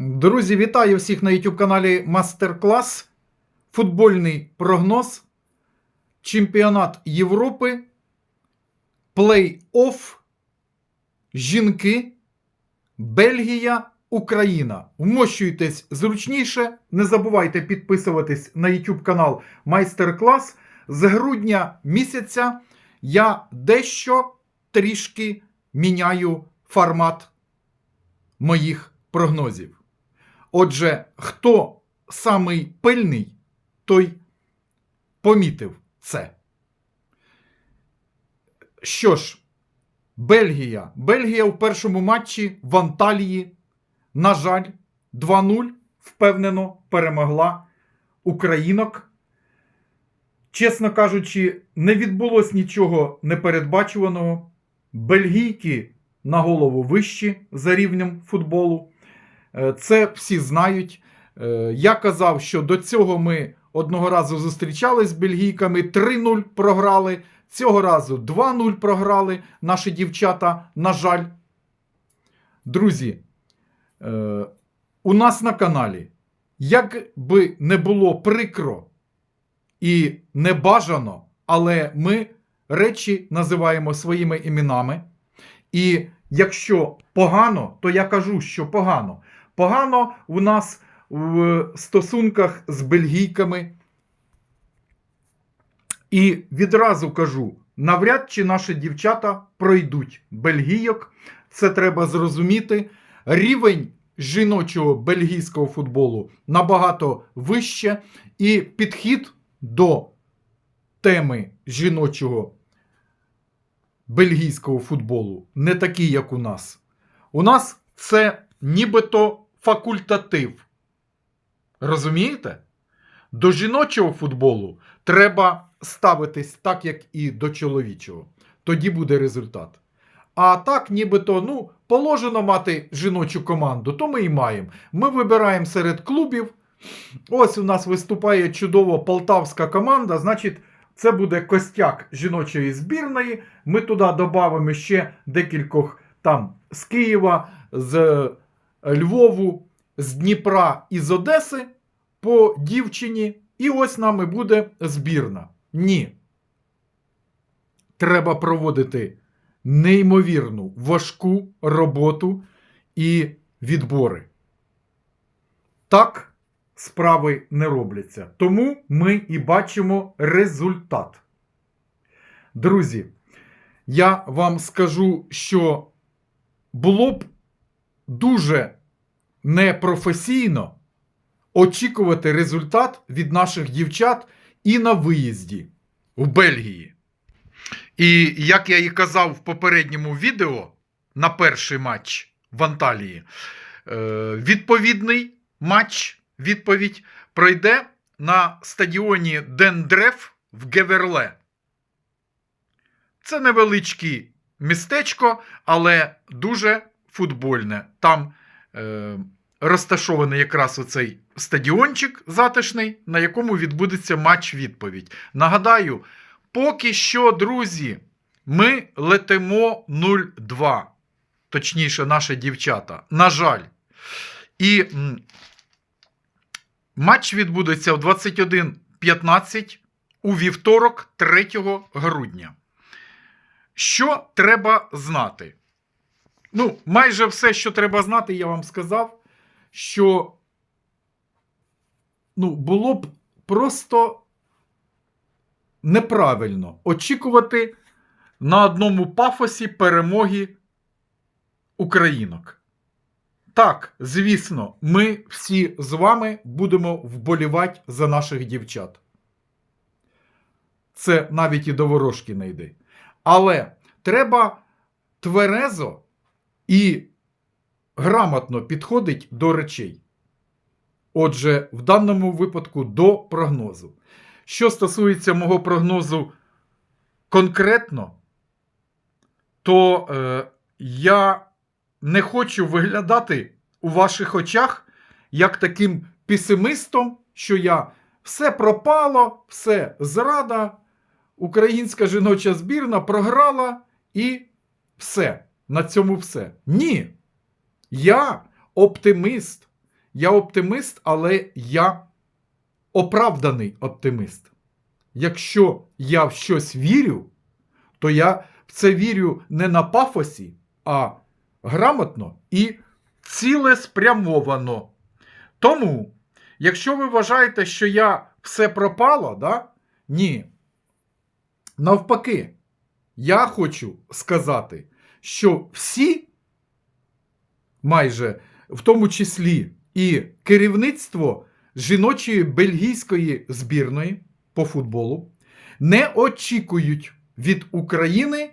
Друзі, вітаю всіх на YouTube каналі Мастер-клас. Футбольний прогноз. Чемпіонат Європи. Плей-офф. Жінки. Бельгія. Україна. Вмощуйтесь зручніше. Не забувайте підписуватись на YouTube канал Майстер-клас. З грудня місяця я дещо трішки міняю формат моїх прогнозів. Отже, хто самий пильний, той помітив це. Що ж, Бельгія. Бельгія в першому матчі в Анталії, на жаль, 2-0 впевнено перемогла українок. Чесно кажучи, не відбулось нічого непередбачуваного. Бельгійки на голову вищі за рівнем футболу. Е, Це всі знають. Е, Я казав, що до цього ми одного разу зустрічались з бельгійками, 3-0 програли. Цього разу 2-0 програли наші дівчата, на жаль. Друзі, е, у нас на каналі, як би не було прикро і небажано, але ми речі називаємо своїми іменами. І якщо погано, то я кажу, що погано. Погано у нас в стосунках з бельгійками. І відразу кажу: навряд чи наші дівчата пройдуть бельгійок. Це треба зрозуміти. Рівень жіночого бельгійського футболу набагато вище, і підхід до теми жіночого бельгійського футболу не такий, як у нас. У нас це нібито факультатив. Розумієте? До жіночого футболу треба ставитись так, як і до чоловічого. Тоді буде результат. А так, нібито, ну, положено мати жіночу команду, то ми і маємо. Ми вибираємо серед клубів. Ось у нас виступає чудово полтавська команда, значить, це буде костяк жіночої збірної. Ми туди додамо ще декількох там з Києва, з Львову, з Дніпра і з Одеси по дівчині. І ось нами буде збірна. Ні. Треба проводити неймовірну важку роботу і відбори. Так справи не робляться. Тому ми і бачимо результат. Друзі, я вам скажу, що було б дуже непрофесійно очікувати результат від наших дівчат і на виїзді в Бельгії. І як я і казав в попередньому відео на перший матч в Анталії, е, відповідний матч, відповідь пройде на стадіоні Дендреф в Геверле. Це невеличке містечко, але дуже футбольне. Там е, розташований якраз оцей стадіончик затишний, на якому відбудеться матч-відповідь. Нагадаю, поки що, друзі, ми летимо 0-2. Точніше, наші дівчата. На жаль. І м, матч відбудеться в 21.15 у вівторок 3 грудня. Що треба знати? Ну, майже все, що треба знати, я вам сказав, що ну, було б просто неправильно очікувати на одному пафосі перемоги українок. Так, звісно, ми всі з вами будемо вболівати за наших дівчат. Це навіть і до ворожки не йде. Але треба тверезо і грамотно підходить до речей. Отже, в даному випадку до прогнозу. Що стосується мого прогнозу конкретно, то е, я не хочу виглядати у ваших очах як таким песимистом, що я все пропало, все зрада, українська жіноча збірна програла і все. На цьому все. Ні. Я оптиміст. я оптимист, але я оправданий оптимист. Якщо я в щось вірю, то я в це вірю не на пафосі, а грамотно і цілеспрямовано. Тому, якщо ви вважаєте, що я все пропало, да? ні. Навпаки, я хочу сказати, що всі, майже в тому числі і керівництво жіночої бельгійської збірної по футболу, не очікують від України,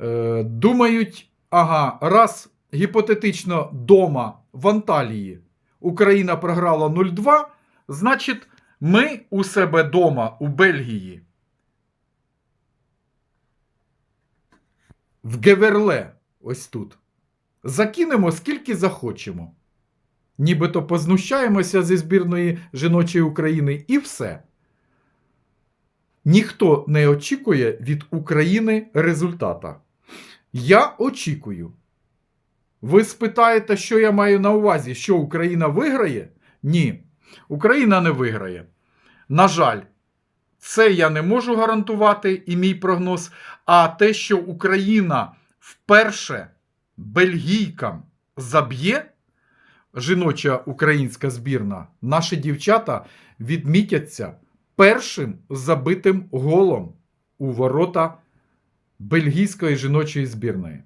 е, думають, ага, раз гіпотетично дома в Анталії Україна програла 0-2, значить, ми у себе дома у Бельгії в Геверле, ось тут, закинемо скільки захочемо. Нібито познущаємося зі збірної жіночої України і все. Ніхто не очікує від України результата. Я очікую. Ви спитаєте, що я маю на увазі, що Україна виграє? Ні, Україна не виграє. На жаль, це я не можу гарантувати, і мій прогноз. А те, що Україна вперше бельгійкам заб'є, жіноча українська збірна, наші дівчата відмітяться першим забитим голом у ворота бельгійської жіночої збірної.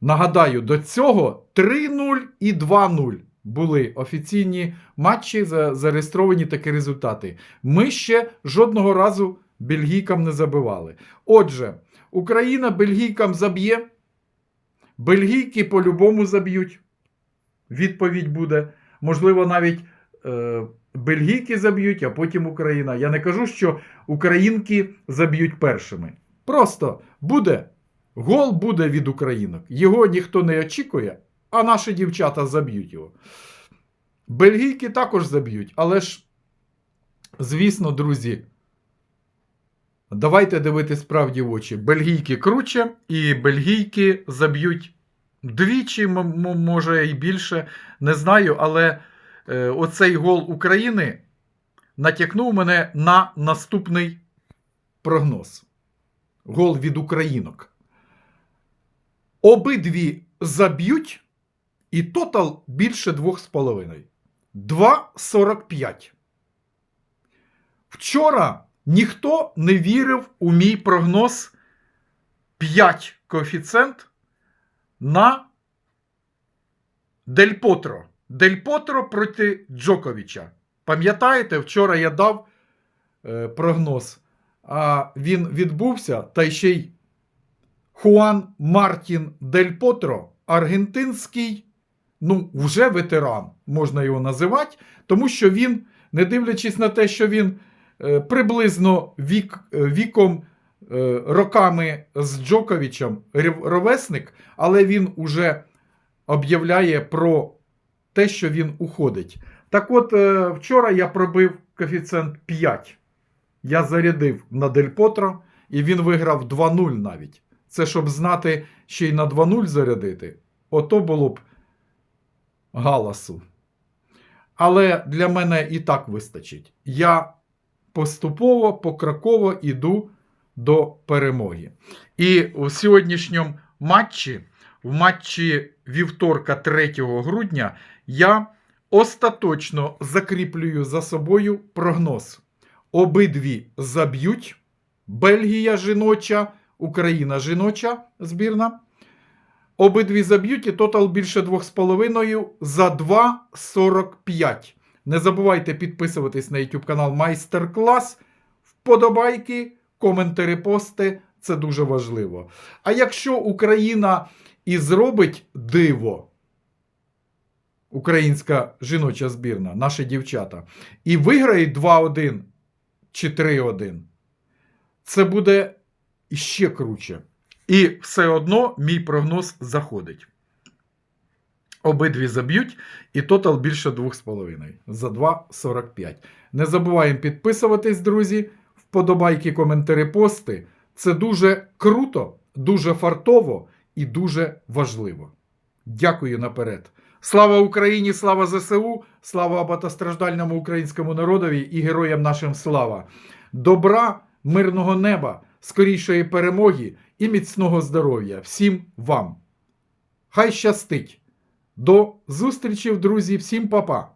Нагадаю, до цього 3-0 і 2-0 були офіційні матчі, зареєстровані такі результати. Ми ще жодного разу бельгійкам не забивали. Отже, Україна бельгійкам заб'є, бельгійки по-любому заб'ють. Відповідь буде. Можливо, навіть е, бельгійки заб'ють, а потім Україна. Я не кажу, що українки заб'ють першими. Просто буде гол буде від українок. Його ніхто не очікує, а наші дівчата заб'ють його. Бельгійки також заб'ють, але ж, звісно, друзі, давайте дивитись справді в очі. Бельгійки круче, і бельгійки заб'ють двічі, може і більше. Не знаю, але е, оцей гол України натякнув мене на наступний прогноз. Гол від українок. Обидві заб'ють, і тотал більше 2,5. 2,45. Вчора ніхто не вірив у мій прогноз 5 коефіцієнт на Дель Потро. Дель Потро проти Джоковича. Пам'ятаєте, вчора я дав е, прогноз, а він відбувся, та ще й Хуан Мартін Дель Потро, аргентинський, ну, вже ветеран, можна його називати, тому що він, не дивлячись на те, що він е, приблизно вік, е, віком, е, роками з Джоковичем ровесник, але він уже об'являє про те, що він уходить. Так от, вчора я пробив коефіцієнт 5. Я зарядив на Дель Потро, і він виграв 2-0 навіть. Це щоб знати, ще й на 2-0 зарядити. Ото було б галасу. Але для мене і так вистачить. Я поступово, покроково іду до перемоги. І у сьогоднішньому матчі, в матчі вівторка 3 грудня, я остаточно закріплюю за собою прогноз. Обидві заб'ють. Бельгія жіноча, Україна жіноча збірна. Обидві заб'ють і тотал більше 2,5 за 2,45. Не забувайте підписуватись на YouTube канал Майстер-клас. Вподобайки, коментарі, пости це дуже важливо. А якщо Україна і зробить диво, українська жіноча збірна, наші дівчата, і виграє 2-1 чи 3-1, це буде іще круче. І все одно мій прогноз заходить. Обидві заб'ють, і тотал більше 2,5 за 2,45. Не забуваємо підписуватись, друзі. Вподобайки, коментарі, пости. Це дуже круто, дуже фартово і дуже важливо. Дякую наперед Слава Україні, слава ЗСУ, слава багатостраждальному українському народові і героям нашим слава. Добра, мирного неба, скорішої перемоги і міцного здоров'я всім вам. Хай щастить! До зустрічі, друзі, всім па-па!